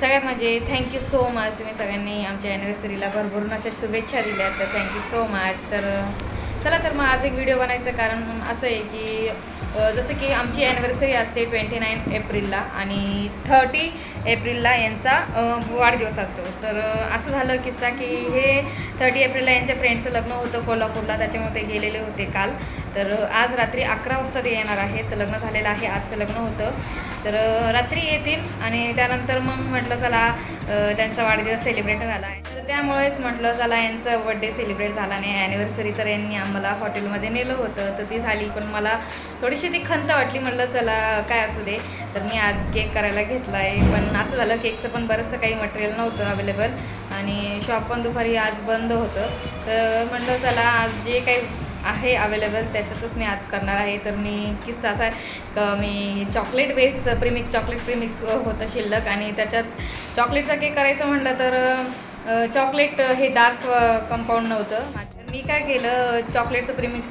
सगळ्यात म्हणजे thank you so much तुम्ही सगळ्यांनी आमच्या ॲनिव्हर्सरीला भरभरून अशा शुभेच्छा दिल्या तर थँक्यू सो मच तर चला तर मग आज एक व्हिडिओ बनायचं कारण असं आहे की जसं की आमची ॲनिव्हर्सरी असते ट्वेंटी नाईन एप्रिलला आणि थर्टी एप्रिलला यांचा वाढदिवस असतो. तर असं झालं किस्सा की हे थर्टी एप्रिलला यांच्या फ्रेंडचं लग्न होतं कोल्हापूरला त्याच्यामुळे ते गेलेले होते काल. तर आज रात्री अकरा वाजता ते येणार आहेत. तर लग्न झालेलं आहे आजचं लग्न होतं. तर रात्री येतील आणि त्यानंतर मग म्हटलं चला त्यांचा वाढदिवस सेलिब्रेट झाला आहे. तर त्यामुळेच म्हटलं चला यांचं बड्डे सेलिब्रेट झाला नाही ॲनिव्हर्सरी तर यांनी आम्हाला हॉटेलमध्ये नेलं होतं तर ती झाली. पण मला थोडीशी ती खंत वाटली म्हटलं चला काय असू दे. तर मी आज केक करायला घेतला आहे पण असं झालं केकचं पण बरंचसं काही मटेरियल नव्हतं अवेलेबल आणि शॉप पण दुपारी आज बंद होतं. तर म्हटलं चला आज जे काही आहे अवेलेबल त्याच्यातच मी आज करणार आहे. तर मी किस्सा असा आहे मी chocolate base premix chocolate premix होतं शिल्लक. आणि त्याच्यात चॉकलेटचा केक करायचं म्हटलं तर चॉकलेट हे डार्क कंपाऊंड नव्हतं. मी काय केलं चॉकलेटचं प्रिमिक्स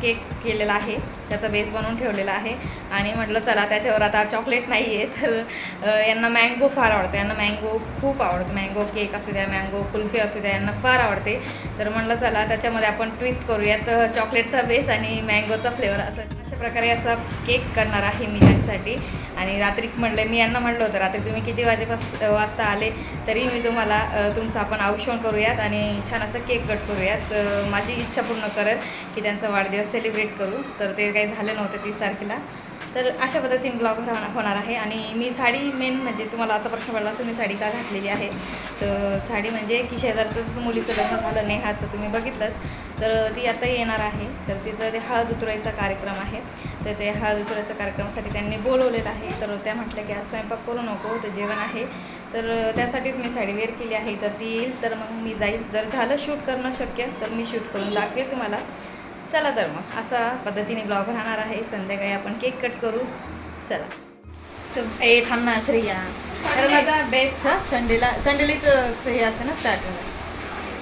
केक केलेला आहे. त्याचा बेस बनवून ठेवलेला आहे. आणि म्हटलं चला त्याच्यावर आता चॉकलेट नाही आहे तर यांना मँगो फार आवडतं. यांना मँगो खूप आवडतो. मँगो केक असू द्या मँगो कुल्फी असू द्या यांना फार आवडते. तर म्हटलं चला त्याच्यामध्ये आपण ट्विस्ट करूयात. चॉकलेटचा बेस आणि मँगोचा फ्लेवर असं अशा प्रकारे असा केक करणार आहे मी त्यांच्यासाठी आणि रात्री म्हटलं मी यांना म्हटलं होतं रात्री तुम्ही किती वाजेपास वाजता आले तरी मी तुम्हाला तुमचं आपण औक्षण करूयात आणि छान असं केक कट करूयात. माझी इच्छा पूर्ण करत की त्यांचा वाढदिवस सेलिब्रेट करू. तर ते काही झालं नव्हतं तीस तारखेला. तर अशा पद्धतीने ब्लॉग होणार आहे. आणि मी साडी मेन म्हणजे तुम्हाला आता प्रश्न पडला असं मी साडी का घातलेली आहे? तर साडी म्हणजे की शेजारचं जसं मुलीचं लग्न झालं नेहाचं तुम्ही बघितलंच. तर ती आता येणार आहे. तर तिचं ते हळद उतरायचा कार्यक्रम आहे. तर ते हळद उतरायच्या कार्यक्रमासाठी त्यांनी बोलवलेलं आहे. तर त्या म्हटलं की आज स्वयंपाक करू नको तर जेवण आहे. तर त्यासाठीच मी साडी वेअर केली आहे. तर ती येईल. तर मग मी जाईल. जर झालं शूट करणं शक्य तर मी शूट करून दाखवेल तुम्हाला. चला तर मग. असा पद्धतीने ब्लॉग राहणार आहे. संध्याकाळी आपण केक कट करू. चला. तर ए थांब ना श्रेया. तर माझा बेस हा संडेला संडेलीच हे असते ना स्टार्टिंगला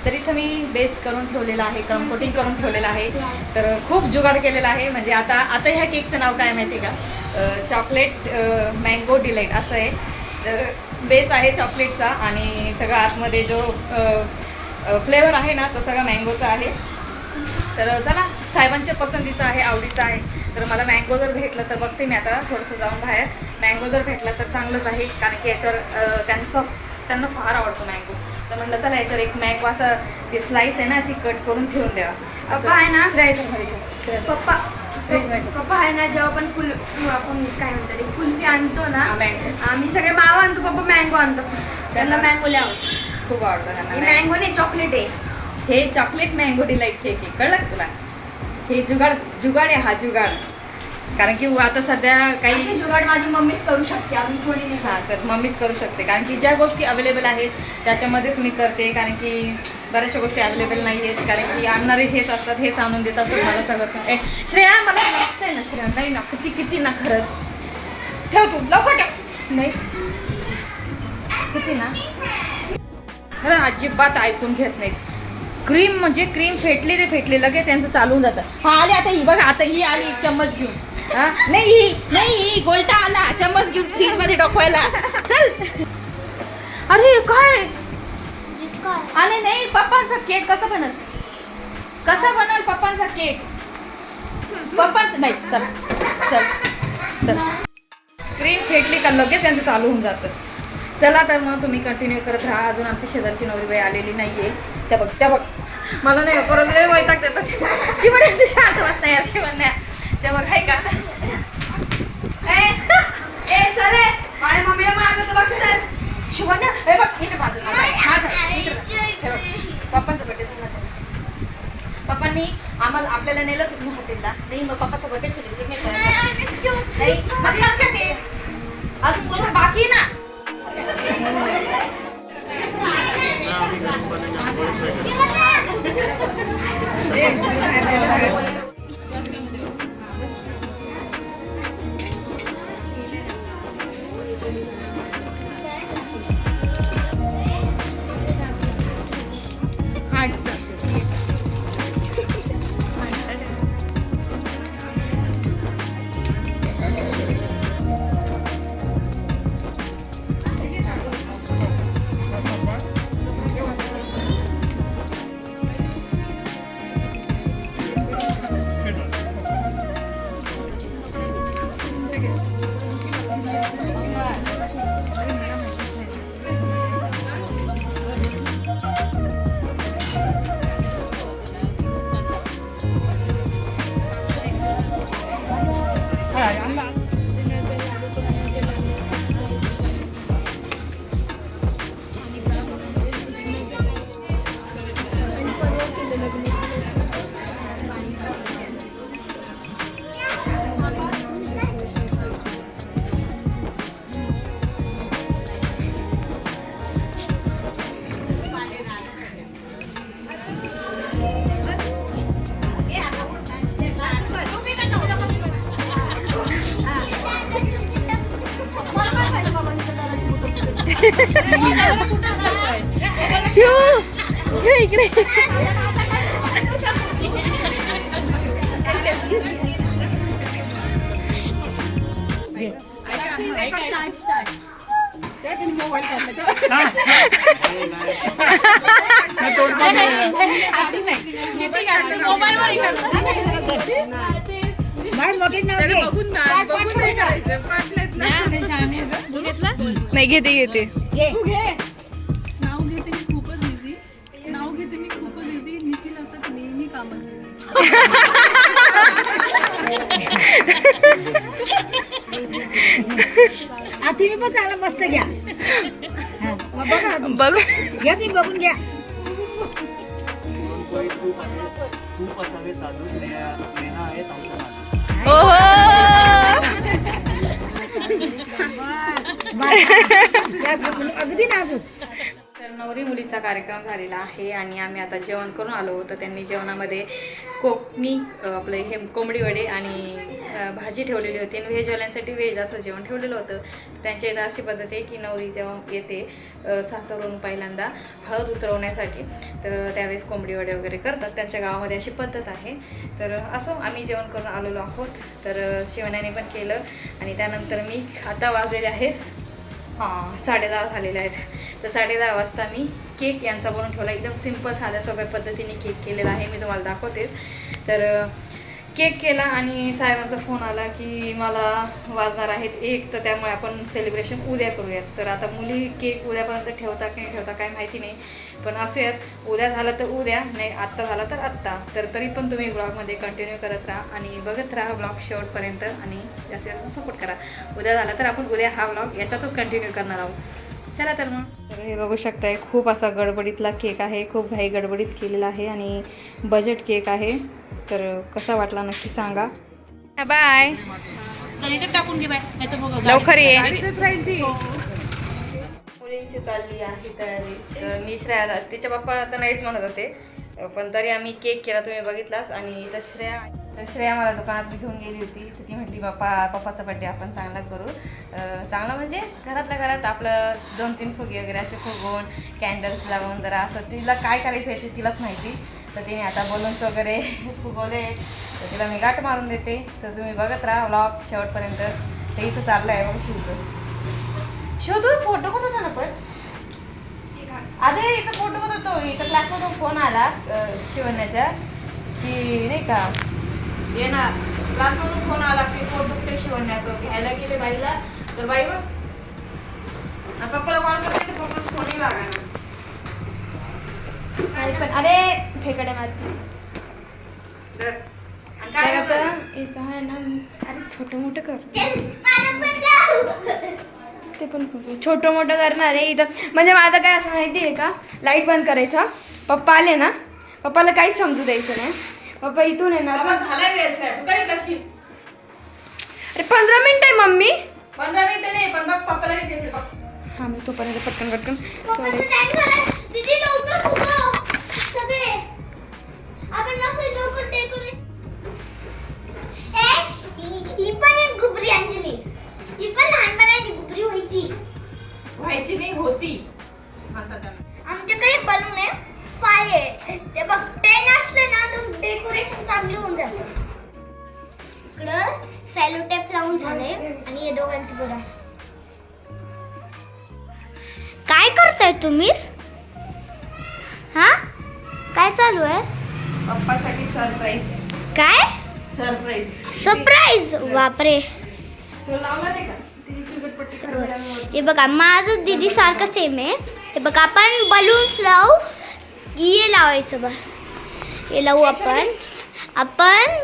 तर इथं मी बेस करून ठेवलेला आहे. कोटिंग करून ठेवलेलं आहे. तर खूप जुगाड केलेला आहे. म्हणजे आता आता ह्या केकचं नाव काय माहिती आहे का? चॉकलेट मँगो डिलाईट असं आहे. तर बेस आहे चॉकलेटचा आणि सगळा आतमध्ये जो फ्लेवर आहे ना तो सगळा मँगोचा आहे तर चला साहेबांच्या पसंतीचं आहे आवडीचं आहे तर मला मँगो जर भेटलं तर बघते मी आता थोडंसं जाऊन बाहेर मँगो जर भेटलं तर चांगलंच आहे कारण की याच्यावर त्यांचं त्यांना फार आवडतो मँगो तर म्हटलं चला याच्यावर एक मँगो असा स्लाईस आहे ना अशी कट करून ठेवून द्यावा. पप्पा आहे ना? पप्पा. पप्पा आहे ना जेव्हा आपण कुल आपण काय म्हणतो ते कुल्फी आणतो ना. आम्ही सगळे मावा आणतो पप्पा मँगो आणतो. त्यांना मँगो आवडतो. खूप आवडतं त्यांना. मँगो नाही चॉकलेट आहे. हे चॉकलेट मँगो डिलाईट केक आहे. कळलं तुला? हे जुगाड जुगाड आहे हा जुगाड. कारण की आता सध्या काही काही जुगाड माझी मम्मीच करू शकते अजून थोडी नाही. हां सर मम्मीच करू शकते. कारण की ज्या गोष्टी अवेलेबल आहेत त्याच्यामध्येच मी करते. कारण की बऱ्याचशा गोष्टी अवेलेबल नाही आहेत कारण की आणणारे हेच असतात हेच आणून देतात मला सगळं ए, श्रेया मला लागतंय ना श्रेया नाही ना किती किती ना खरंच. ठेव तू लवकर ठेव. नाही. किती ना? खरं अजिबात ऐकून घेत नाहीत. क्रीम म्हणजे क्रीम फेटली रे फेटली लगेच त्यांचं चालून जातं. हा आले आता ही बघा आता ही आली चम्मच घेऊन. हा? नाही ही नाही ही गोलटा आला चम्मच घेऊन फ्रीजमध्ये डोकवायला. चल. अरे काय? आणि नाही पप्पांचा केक कसा बनल? कसा बनल पप्पांचा केक? पप्पांचा नाही चल चल चल. क्रीम फेटली का लगेच त्यांचं चालू होऊन जातं. चला तर मग तुम्ही कंटिन्यू करत राहा. अजून आमची शेजारची नवरीबाई आलेली नाहीये. त्या बघ त्या बघ. मला नाही परत लय वैताग देतात शिवण्यांची शांत वाजता यार शिवण्या. त्या बघ आहे का? ए ए चले माझ्या मम्मीला मारलं तर बघ शिवान्या हे बघ इकडे माझं माझं माझं पप्पांचा बड्डे पप्पांनी आम्हाला आपल्याला नेलं तुम्ही हॉटेलला. नाही मग पप्पाचा बड्डे सुरू नाही करायचा. अजून बोलून बाकी ना. Yeah. शिव इकडे इकडे. नाही घेते घेते. नाव घेते मी खूपच इझी नाव घेते मी खूपच इझी निखिल असतात नेहमी कामात busy. तुम्ही पण चांगला मस्त घ्या. हा, मग बघा बघ. घ्या तुम्ही बघून घ्या. पुरणपोळी तूप असावे तूप असावे साधू नेहा नेहा आहेत आमचं नाव घ्या, बघून. अगदी नाजूक. तर नवरी मुलीचा कार्यक्रम झालेला आहे आणि आम्ही आता जेवण करून आलो. तर त्यांनी जेवणामध्ये कोकणी आपलं हे कोंबडी वडे आणि भाजी ठेवलेली होती. आणि व्हेजवाल्यांसाठी व्हेज असं जेवण ठेवलेलं होतं. त्यांच्या इथं अशी पद्धत आहे की नवरी जेव्हा येते सासरून पहिल्यांदा हळद उतरवण्यासाठी तर त्यावेळेस कोंबडी वडे वगैरे करतात. त्यांच्या गावामध्ये अशी पद्धत आहे. तर असो आम्ही जेवण करून आलेलो आहोत. तर शिवण्याने पण केलं. आणि त्यानंतर मी आता वाजलेले आहेत. हां साडेदहा झालेले आहेत. तर साडेदहा वाजता मी केक यांचा बनवून ठेवला. एकदम सिंपल साध्या सोप्या पद्धतीने केक केलेला आहे. मी तुम्हाला दाखवते तर केक केला आणि साहेबांचा फोन आला की मला वाजणार आहेत एक तर त्यामुळे आपण सेलिब्रेशन उद्या करूयात. तर आता मुली केक उद्यापर्यंत ठेवता की नाही ठेवता काय माहिती नाही पण असूयात. उद्या झालं तर उद्या नाही आत्ता झालं तर आत्ता. तर तरी पण तुम्ही ब्लॉगमध्ये कंटिन्यू करत राहा आणि बघत राहा ब्लॉग शेवटपर्यंत आणि जास्तीत जास्त सपोर्ट करा. उद्या झालं तर आपण उद्या हा ब्लॉग याच्यातच कंटिन्यू करणार आहोत. चला तर मग. तर हे बघू शकताय खूप असा गडबडीतला केक आहे खूप घाई गडबडीत केलेला आहे आणि बजेट केक आहे. तर कसा वाटला नक्की सांगा. बाय टाकून घे बाय नाही तर मग लवकर ये. मुलींची चालली आहे तयारी. तर मी श्रेयाला तिच्या पप्पा आता नाहीच म्हणत होते पण तरी आम्ही केक केला तुम्ही बघितलाच. आणि तर श्रेया तर श्रेया मला दुकानात घेऊन गेली होती. तर ती म्हटली बाप्पा पप्पाचा बड्डे आपण चांगला करू. चांगला म्हणजे घरातल्या घरात आपलं दोन तीन फुगे वगैरे असे फुगवून कॅन्डल्स लावून जरा असं तिला काय करायचं आहे ते तिलाच माहिती. तर तिने आता बलून्स वगैरे फुगवले. तर तिला मी गाठ मारून देते. तर तुम्ही बघत राहा व्लॉग शेवटपर्यंत. ते इथं चाललं आहे बघ शिवचं शोधू फोटो कोण होता ना पण? अरे इथं फोटो कोण होतो इथं क्लासमधून फोन आला शिवण्याच्या की नाही का? येणार. क्लासमधून फोन आला की फोटो ते शिवण्याचं. घ्यायला गेले बाईला. तर बाई बघ. पप्पाला कॉल करते तर पप्पा फोनही लागा पण अरे फेकड्या मारते. काय अरे छोटं मोठं कर. ते पण छोटं मोठं करणार आहे इथं. म्हणजे माझं काय असं माहिती आहे का? लाइट बंद करायचा. पप्पा आले ना. पप्पाला काहीच समजू द्यायचं नाही. पप्पा इथून येणार झालाय वेळेस काय तू काय करशील. अरे पंधरा मिनिट आहे मम्मी. पंधरा मिनिटं नाही पण बघ पप्पाला येतील बघ. हा मी तोपर्यंत पटकन पटकन. हा? काय चालू आहे? पप्पासाठी सरप्राईज काय? सरप्राईज सरप्राईज बापरे. तो लावला नाही का? तिची चिकटपट्टी करायला हे बघा माझं दीदी सारखं सेम आहे. हे बघा आपण बलून्स लावू. ये लावायचं बघ. हे लावू आपण. आपण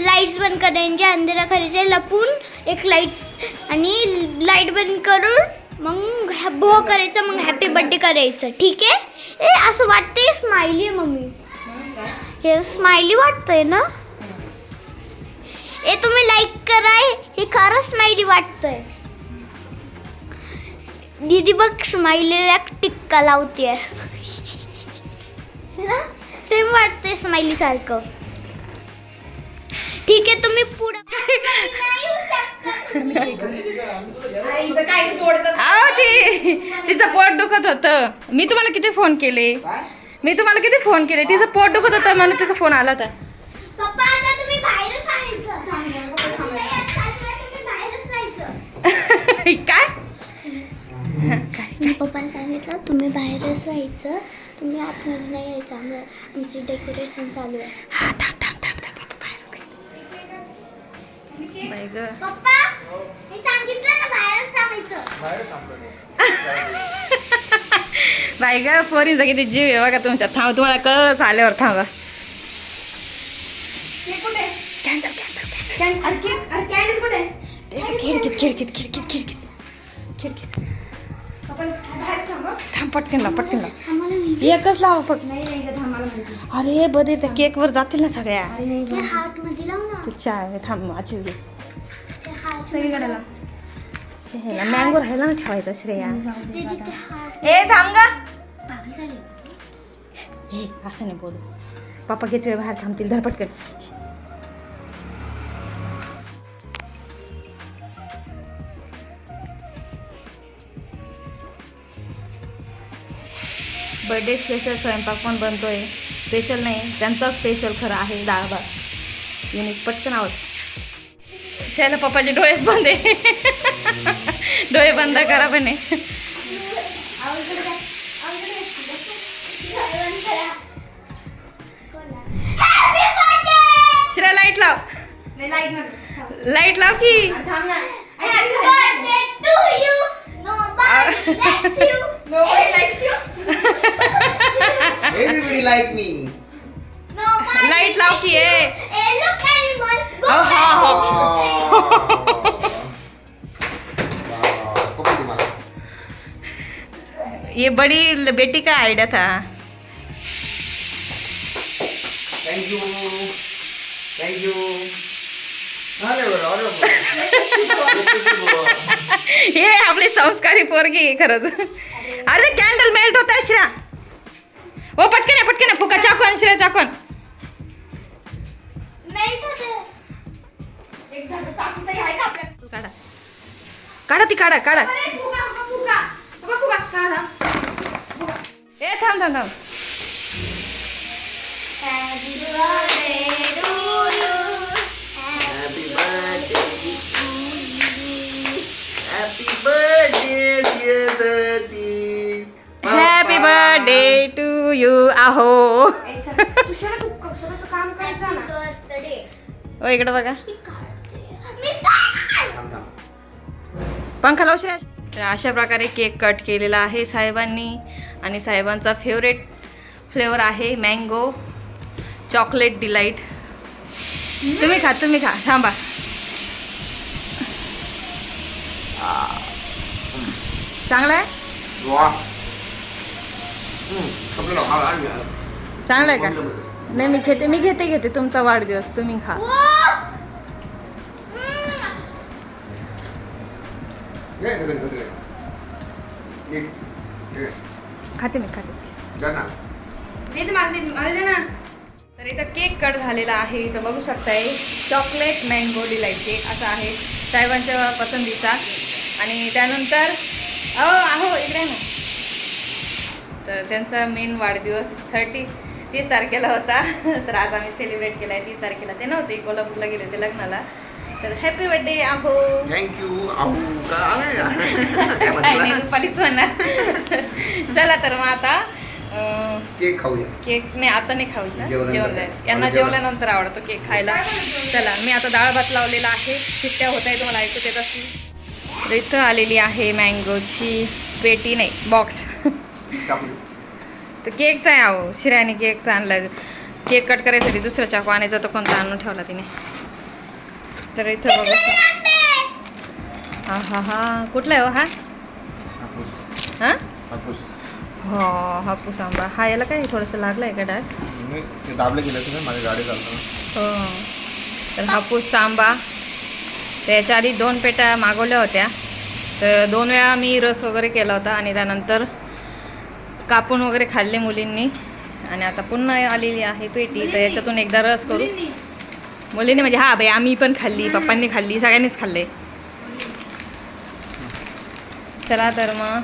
लाईट्स बंद करायचे अंधेरा करायचे लपून एक लाइट आणि लाइट बंद करून मग बो करायचं मग हॅपी बर्थडे करायचं ठीक आहे? ए असं वाटतंय स्माइली आहे मम्मी. हे स्माइली वाटतंय ना? ए तुम्ही लाईक करा हे खरं स्माइली वाटतंय. दीदी बघ स्माइलीला टिक्का लावते सेम वाटतंय स्माइली सारखं ठीक आहे तुम्ही पुढे तिचं पोट दुखत होतं. मी तुम्हाला किती फोन केले? मी तुम्हाला किती फोन केले? तिचं पोट दुखत होतं म्हणून तिचा फोन आला होता. काय? मी पप्पाला सांगितलं तुम्ही बाहेरच राहायचं तुम्ही आतमध्ये नाही यायचं. आमची डेकोरेशन चालू आहे. बाई ग. पप्पा मी सांगितलं ना बाहेरच थांबायचं. बाई ग पोरींचा किती जीव आहे बघा तुमच्या थांब तुम्हाला कळच आल्यावर थांबा. ते कॅन्डल खिडकीत खिडकीत खिडकीत खिडकीत. खिडकीत. थांब. पटकन लाव पटकन लाव. एकच लाव फक्त अरे बदे त्या केकवर जातील ना सगळ्या. अरे नाही ते हात मध्ये लाव ना. तू चहा थांब आधीच घे. सगळीकडे. श्रेयाला मँगो राहिला ना ठेवायचा श्रेया. ए थांब गा. हे असं नाही बोलू. पप्पा घेतोय बाहेर थांबतील धर बर्थडे स्पेशल स्वयंपाक पण बनतोय. स्पेशल नाही त्यांचा स्पेशल खरं आहे डाळ भात. युनिक पटकन आहोत त्याला पप्पाचे डोळेच बंद आहे. डोळे बंद करा पण आहे श्रेया लाइट लाव. नाही लाइट लाव की. थांब ना Nobody likes you. Everybody like me. Light लाव की ए Oh, हा हा कॉपी दे मला ये बड़ी बेटी का आइडिया था। अरे बरं अरे बरं हे आपली संस्कारी पोरगी आहे खरंच. अरे कॅन्डल मेल्ट होत आहे श्रेया. ओ पटकन आहे पटकन आहे फुका चाकून श्रेया चाकून. काढा. काढा ती काढा काढा. ए थांब थांब थांब. काम करत जा ना ओ इकडे बघा. पंखा लावू श्रेया तर अशा प्रकारे केक कट केलेला आहे साहेबांनी. आणि साहेबांचा फेवरेट फ्लेवर आहे मँगो चॉकलेट डिलाईट तुम्ही खा तुम्ही खा. थांबा. चांगला आहे. हा. चांगला आहे का? नाही मी घेते मी घेते घेते. तुमचा वाढदिवस तुम्ही खा. खाते मी खाते. तर इथं केक कट झालेला आहे. इथं बघू शकताय चॉकलेट मँगो डिलाईट केक असा आहे साहेबांच्या पसंतीचा. आणि त्यानंतर अहो अहो इकडे ना. तर त्यांचा मेन वाढदिवस थर्टी तीस तारखेला होता. तर आज आम्ही सेलिब्रेट केला आहे तीस तारखेला. ते नव्हते कोल्हापूरला गेले होते लग्नाला. तर हॅपी बर्थडे अहो Thank you. अहो, काय? काय काय नाही म्हटलं? रुपालीच म्हणणार चला तर मग आता केक खाऊया. केक नाही आता नाही जेवल्यानंतर. जेवण यांना. जेवल्यानंतर आवडतो केक खायला. चला मी आता डाळ भात लावलेला आहे. शिट्ट्या होत आहे तुम्हाला ऐकत येत असतील. तर इथं आलेली आहे मँगोची पेटी नाही बॉक्स टाकू दे. तो केकचा आहे अहो शिऱ्याने केकचा आणला केक कट करायसाठी दुसरा चाकू आणायचा तो कोणता आणून ठेवला तिने? तर इथं बघू. हा हा हा. कुठला आहे हो हा? हापूस. हा? हापूस. हो हापूस आंबा. हा याला काय थोडंसं लागलं आहे का दाबलं गेलं तुम्ही माझ्या गाडी चालतं हो. तर हापूस आंबा. त्याच्या आधी दोन पेट्या मागवल्या होत्या. तर दोन वेळा मी रस वगैरे केला होता आणि त्यानंतर कापून वगैरे खाल्ले मुलींनी. आणि आता पुन्हा आलेली आहे पेटी तर याच्यातून एकदा रस करू. मुलीने म्हणजे हा बाई आम्ही पण खाल्ली पप्पांनी खाल्ली सगळ्यांनीच खाल्ले. चला तर मग.